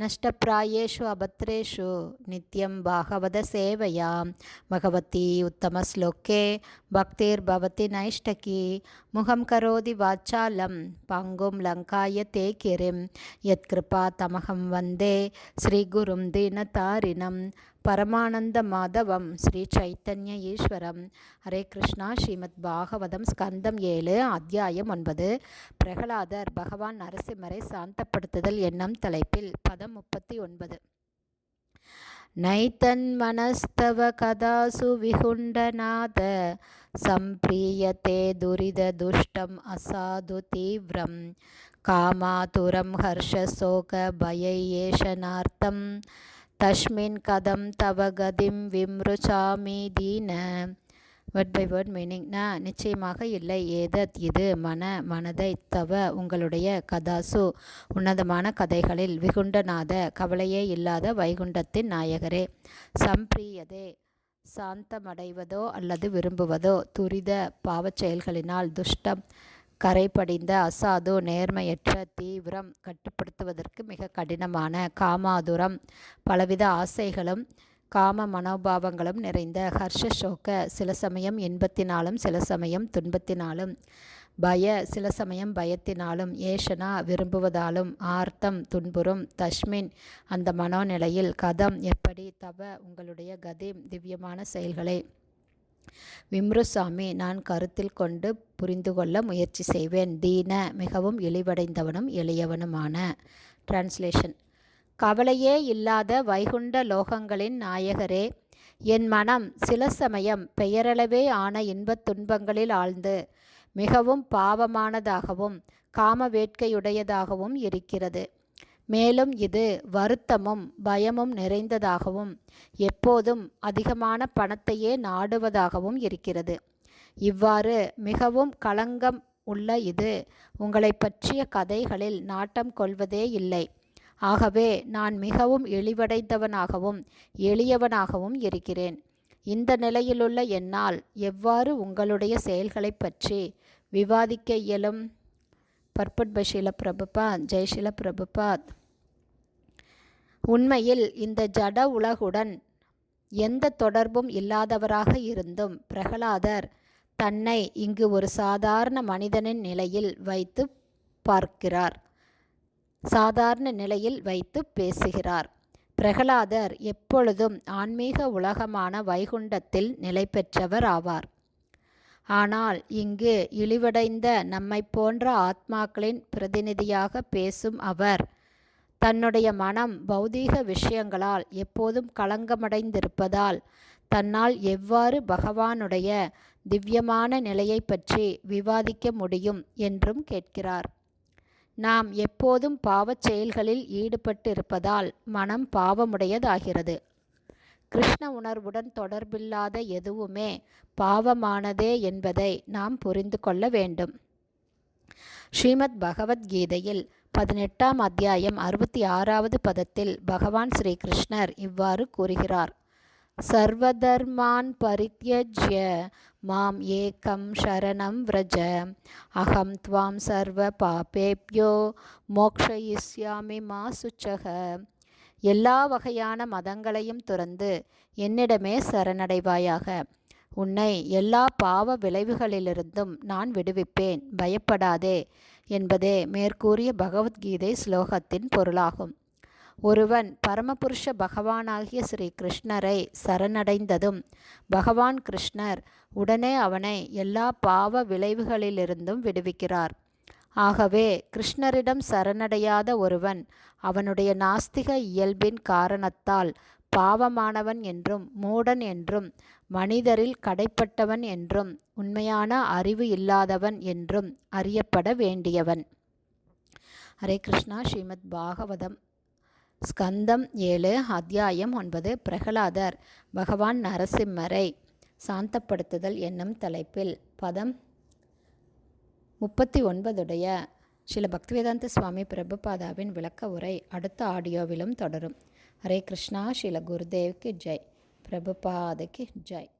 நஷ்டப்பிராயேஷு அபத்ரேஷு நித்யம் பாகவத சேவையா பகவதி உத்தமஸ்லோக்கே பக்திர்பவதி நைஷ்டகி முகம் கரோதி வாச்சாலம் பங்கும் லங்காய தே கிரிம் யத்கிருபா தமகம் வந்தே ஸ்ரீகுரும் தீனதாரிணம் பரமானந்த மாதவம் ஸ்ரீ சைத்தன்ய ஈஸ்வரம் ஹரே கிருஷ்ணா. ஸ்ரீமத் பாகவதம் ஸ்கந்தம் ஏழு அத்தியாயம் ஒன்பது. பிரகலாதர் பகவான் நரசிம்மரை சாந்தப்படுத்துதல் என்னும் தலைப்பில் பதம் முப்பத்தி ஒன்பது நைத்தன்மனஸ்தவ கதாசு விகுண்டநாத சம்பிரியதே துரித துஷ்டம் அசாது தீவிரம். காமாதுரம் ஹர்ஷசோக பயேஷனார்த்தம் தஸ்மின் கதம் தவ கதிம் விம்ருசாமி தீன வேர்ட் பை வேர்ட் மீனிங்னா நிச்சயமாக இல்லை. ஏதத் இது மன மனதை தவ உங்களுடைய கதாசு. உன்னதமான கதைகளில் விகுண்டநாத கவலையே இல்லாத வைகுண்டத்தின் நாயகரே. சம்பிரியதே சாந்தமடைவதோ அல்லது விரும்புவதோ துரித பாவச் செயல்களினால் துஷ்டம். கரைபடிந்த அசாது நேர்மையற்ற தீவிரம் கட்டுப்படுத்துவதற்கு மிக கடினமான காமாதுரம். பலவித ஆசைகளும் காம மனோபாவங்களும் நிறைந்த ஹர்ஷசோக சில சமயம் இன்பத்தினாலும் சில சமயம் துன்பத்தினாலும் பய சில சமயம் பயத்தினாலும் ஏஷனா விரும்புவதாலும் ஆர்த்தம் துன்புறும் தஷ்மின் அந்த மனோநிலையில் கதம் எப்படி தவ உங்களுடைய கதிம் திவ்யமான செயல்களை விம்ருசாமி நான் கருத்தில் கொண்டு புரிந்து கொள்ள முயற்சி செய்வேன். தீன மிகவும் இழிவடைந்தவனும் எளியவனுமான. டிரான்ஸ்லேஷன் கவலையே இல்லாத வைகுண்ட லோகங்களின் நாயகரே என் மனம் சில சமயம் பெயரளவே ஆன இன்பத் துன்பங்களில் ஆழ்ந்து மிகவும் பாவமானதாகவும் காம வேட்கையுடையதாகவும் இருக்கிறது. மேலும் இது வருத்தமும் பயமும் நிறைந்ததாகவும் எப்போதும் அதிகமான பணத்தையே நாடுவதாகவும் இருக்கிறது. இவ்வாறு மிகவும் களங்கம் உள்ள இது உங்களை பற்றிய கதைகளில் நாட்டம் கொள்வதே இல்லை. ஆகவே நான் மிகவும் இழிவடைந்தவனாகவும் எளியவனாகவும் இருக்கிறேன். இந்த நிலையிலுள்ள என்னால் எவ்வாறு உங்களுடைய செயல்களை பற்றி விவாதிக்க இயலும்? பர்பட் பஷீல பிரபுபாத் ஜெய்ஷில பிரபுபாத் உண்மையில் இந்த ஜட உலகுடன் எந்த தொடர்பும் இல்லாதவராக இருந்தும் பிரகலாதர் தன்னை இங்கு ஒரு சாதாரண மனிதனின் நிலையில் வைத்து பார்க்கிறார். சாதாரண நிலையில் வைத்து பேசுகிறார். பிரகலாதர் எப்பொழுதும் ஆன்மீக உலகமான வைகுண்டத்தில் நிலை பெற்றவர் ஆவார். ஆனால் இங்கு இழிவடைந்த நம்மை போன்ற ஆத்மாக்களின் பிரதிநிதியாக பேசும் அவர் தன்னுடைய மனம் பௌதீக விஷயங்களால் எப்போதும் களங்கமடைந்திருப்பதால் தன்னால் எவ்வாறு பகவானுடைய திவ்யமான நிலையை பற்றி விவாதிக்க முடியும் என்றும் கேட்கிறார். நாம் எப்போதும் பாவச் செயல்களில் ஈடுபட்டிருப்பதால் மனம் பாவமுடையதாகிறது. கிருஷ்ண உணர்வுடன் தொடர்பில்லாத எதுவுமே பாவமானதே என்பதை நாம் புரிந்து கொள்ள வேண்டும். ஸ்ரீமத் பகவத்கீதையில் பதினெட்டாம் அத்தியாயம் அறுபத்தி ஆறாவது பதத்தில் பகவான் ஸ்ரீகிருஷ்ணர் இவ்வாறு கூறுகிறார். சர்வதர்மான் பரித்தியஜ்ய மாம் ஏகம் சரணம் விரஜ அகம் துவாம் சர்வ பாபேப்யோ மோக்ஷயிஷ்யாமி மா சுச்சக. எல்லா வகையான மதங்களையும் துறந்து என்னிடமே சரணடைவாயாக. உன்னை எல்லா பாவ விளைவுகளிலிருந்தும் நான் விடுவிப்பேன். பயப்படாதே என்பதே மேற்கூறிய பகவத்கீதை ஸ்லோகத்தின் பொருளாகும். ஒருவன் பரமபுருஷ பகவானாகிய ஸ்ரீ கிருஷ்ணரை சரணடைந்ததும் பகவான் கிருஷ்ணர் உடனே அவனை எல்லா பாவ விளைவுகளிலிருந்தும் விடுவிக்கிறார். ஆகவே கிருஷ்ணரிடம் சரணடையாத ஒருவன் அவனுடைய நாஸ்திக இயல்பின் காரணத்தால் பாவமானவன் என்றும் மூடன் என்றும் மனிதரில் கடைப்பட்டவன் என்றும் உண்மையான அறிவு இல்லாதவன் என்றும் அறியப்பட வேண்டியவன். ஹரே கிருஷ்ணா. ஸ்ரீமத் பாகவதம் ஸ்கந்தம் ஏழு அத்தியாயம் ஒன்பது பிரகலாதர் பகவான் நரசிம்மரை சாந்தப்படுத்துதல் என்னும் தலைப்பில் பதம் முப்பத்தி ஒன்பதுடைய சில பக்திவேதாந்த சுவாமி பிரபுபாதாவின் விளக்க உரை அடுத்த ஆடியோவிலும் தொடரும். ஹரே கிருஷ்ணா ஸ்ரீல குருதேவ்க்கு ஜெய். பிரபுபாதுக்கு ஜெய்.